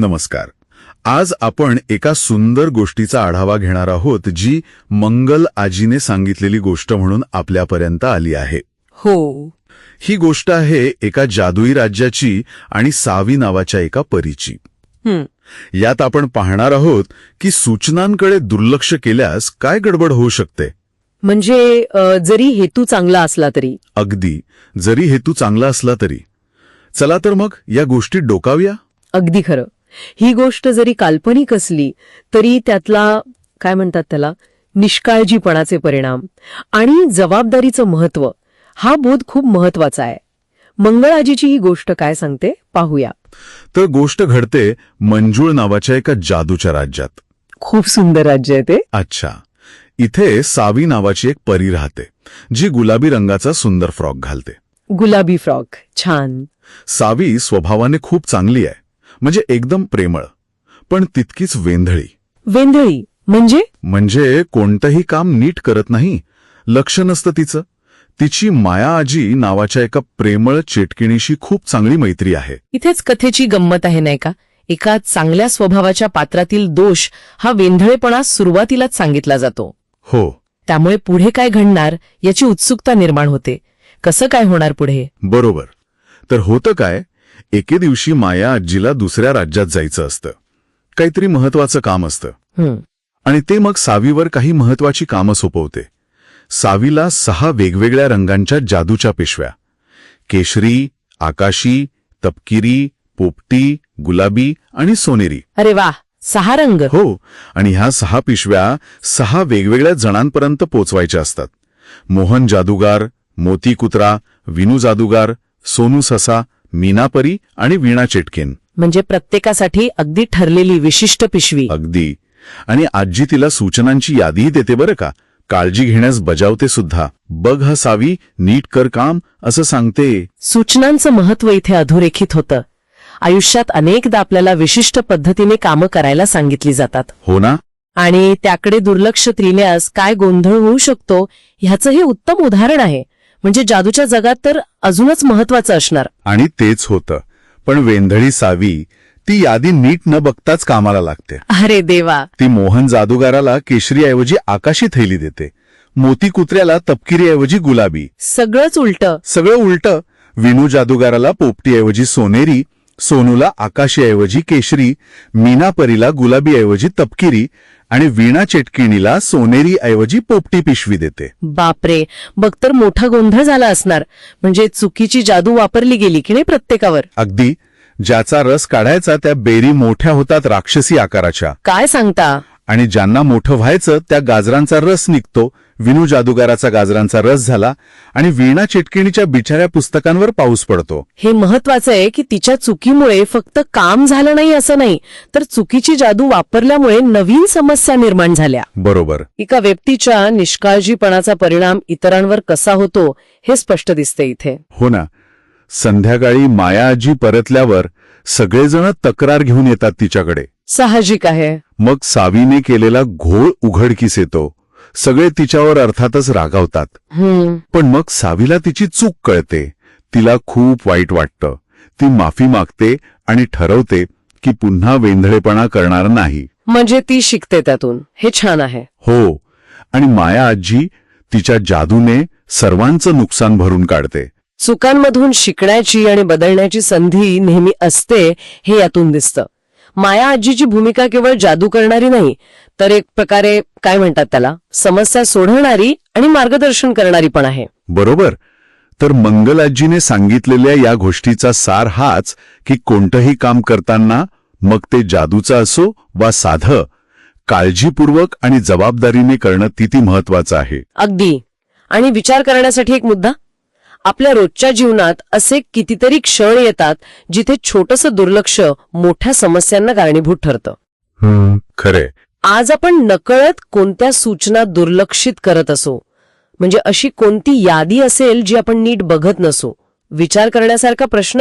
नमस्कार. आज आपण एका सुंदर गोष्टीचा आढावा घेणार आहोत जी मंगल आजीने सांगितलेली गोष्ट म्हणून आपल्यापर्यंत आली आहे. हो. ही गोष्ट आहे एका जादुई राज्याची आणि सावी नावाच्या एका परीची. यात आपण पाहणार आहोत की सूचनांकडे दुर्लक्ष केल्यास काय गडबड होऊ शकते? म्हणजे जरी हेतू चांगला असला तरी. अगदी. जरी हेतू चांगला असला तरी. चला तर मग या गोष्टीत डोकावूया? अगदी खरं. ही गोष्ट जरी काल्पनिक असली तरी त्यातला काय म्हणतात त्याला निष्काळजीपणाचे परिणाम आणि जबाबदारीचं महत्त्व हा बोध खूप महत्त्वाचा आहे. मंगळाजीची ही गोष्ट काय सांगते पाहूया. तर गोष्ट घडते मंजूळ नावाच्या एका जादूच्या राज्यात. खूप सुंदर राज्य आहे ते. अच्छा. इथे सावी नावाची एक परी राहते जी गुलाबी रंगाचा सुंदर फ्रॉक घालते. गुलाबी फ्रॉक छान. सावी स्वभावाने खूप चांगली आहे. म्हणजे एकदम प्रेमळ पण तितकीच वेंधळी. वेंधळी म्हणजे? म्हणजे कोणतंही काम नीट करत नाही लक्ष नसतं तिचं. तिची माया आजी नावाच्या एका प्रेमळ चेटकिणीशी खूप चांगली मैत्री आहे. इथेच कथेची गंमत आहे नाही का? एका चांगल्या स्वभावाच्या पात्रातील दोष हा वेंधळेपणा सुरुवातीलाच सांगितला जातो. हो. त्यामुळे पुढे काय घडणार याची उत्सुकता निर्माण होते. कसं काय होणार पुढे? बरोबर. तर होतं काय एके दिवशी माया आजीला दुसऱ्या राज्यात जायचं असतं. काहीतरी महत्वाचं काम असतं. आणि ते मग सावीवर काही महत्वाची कामं सोपवते. सावीला सहा वेगवेगळ्या रंगांच्या जादूच्या पिशव्या. केशरी आकाशी तपकिरी पोपटी गुलाबी आणि सोनेरी. अरे वा सहा रंग. हो आणि ह्या सहा पिशव्या सहा वेगवेगळ्या जणांपर्यंत पोचवायच्या असतात. मोहन जादूगार मोती कुत्रा विनू जादूगार सोनू ससा मीनापरी आणि वीणा चेटकेन. म्हणजे प्रत्येकासाठी अगदी ठरलेली विशिष्ट पिशवी. अगदी. आणि आजी तिला सूचनांची यादीही देते बरं का? काळजी घेण्यास बजावते सुद्धा. बघ हा सावी नीट कर काम असं सांगते. सूचनांचं महत्त्व इथे अधोरेखित होतं. आयुष्यात अनेकदा आपल्याला विशिष्ट पद्धतीने कामं करायला सांगितली जातात. हो ना? आणि त्याकडे दुर्लक्ष त्रिल्यास काय गोंधळ होऊ शकतो ह्याचं हे उत्तम उदाहरण आहे. म्हणजे जादूच्या जगात तर अजूनच महत्वाचं असणार. आणि तेच होतं. पण वेंधळी सावी ती यादी नीट न बघताच कामाला लागते. अरे देवा. ती मोहन जादूगाराला केशरीऐवजी आकाशी थैली देते. मोती कुत्र्याला तपकिरीऐवजी गुलाबी. सगळंच उलट. सगळं उलट. विनू जादूगाराला पोपटीऐवजी सोनेरी सोनूला आकाशीऐवजी केशरी मीनापरीला गुलाबीऐवजी तपकिरी आणि वीणा चेटकिणीला सोनेरीऐवजी पोपटी पिशवी देते. बापरे बघ तर मोठा गोंधळ झाला असणार. म्हणजे चुकीची जादू वापरली गेली की नाही प्रत्येकावर? अगदी. ज्याचा रस काढायचा त्या बेरी मोठ्या होतात राक्षसी आकाराच्या. काय सांगता? आणि ज्यांना मोठं व्हायचं त्या गाजरांचा रस निघतो विनू जादूगाराचा गाजरांचा रस झाला आणि वीणा चिटकिणीच्या बिचाऱ्या पुस्तकांवर पाऊस पडतो. हे महत्वाचं आहे की तिच्या चुकीमुळे फक्त काम झालं नाही असं नाही तर चुकीची जादू वापरल्यामुळे नवीन समस्या निर्माण झाल्या. बरोबर. एका व्यक्तीच्या निष्काळजीपणाचा परिणाम इतरांवर कसा होतो हे स्पष्ट दिसते इथे. हो ना. संध्याकाळी मायाआजी परतल्यावर सगळेजण तक्रार घेऊन येतात तिच्याकडे. साहजिक आहे. मग सावीने केलेला घोळ उघडकीस येतो. सगळे तिच्यावर अर्थातच रागावतात. पण मग सावीला तिची चूक कळते. तिला खूप वाईट वाटतं. ती माफी मागते आणि ठरवते की पुन्हा वेंधळेपणा करणार नाही. म्हणजे ती शिकते त्यातून. हे छान आहे. हो. आणि माया आजी तिच्या जादूने सर्वांचं नुकसान भरून काढते. चुकांमधून शिकण्याची आणि बदलण्याची संधी नेहमी असते हे यातून दिसतं. माया आजीची भूमिका केवळ जादू करणारी नाही तर एक प्रकारे काय म्हणतात त्याला? समस्या सोडवणारी आणि मार्गदर्शन करणारी पण आहे. बरोबर. तर मंगलाजीने सांगितलेल्या या गोष्टीचा सार हाच की कोणतंही काम करताना मग ते जादूचं असो वा साधं काळजीपूर्वक आणि जबाबदारीने करणं किती महत्वाचं आहे. अगदी. आणि विचार करण्यासाठी एक मुद्दा? आपल्या रोजच्या जीवनात असे कितीतरी क्षण येतात जिथे छोटंसं दुर्लक्ष मोठ्या समस्यांना कारणीभूत ठरतं. खरे आज आपण नकळत कोणत्या सूचना दुर्लक्षित करत असो? म्हणजे अशी कोणती यादी असेल जी आपण नीट बघत नसो? विचार करण्यासारखा प्रश्न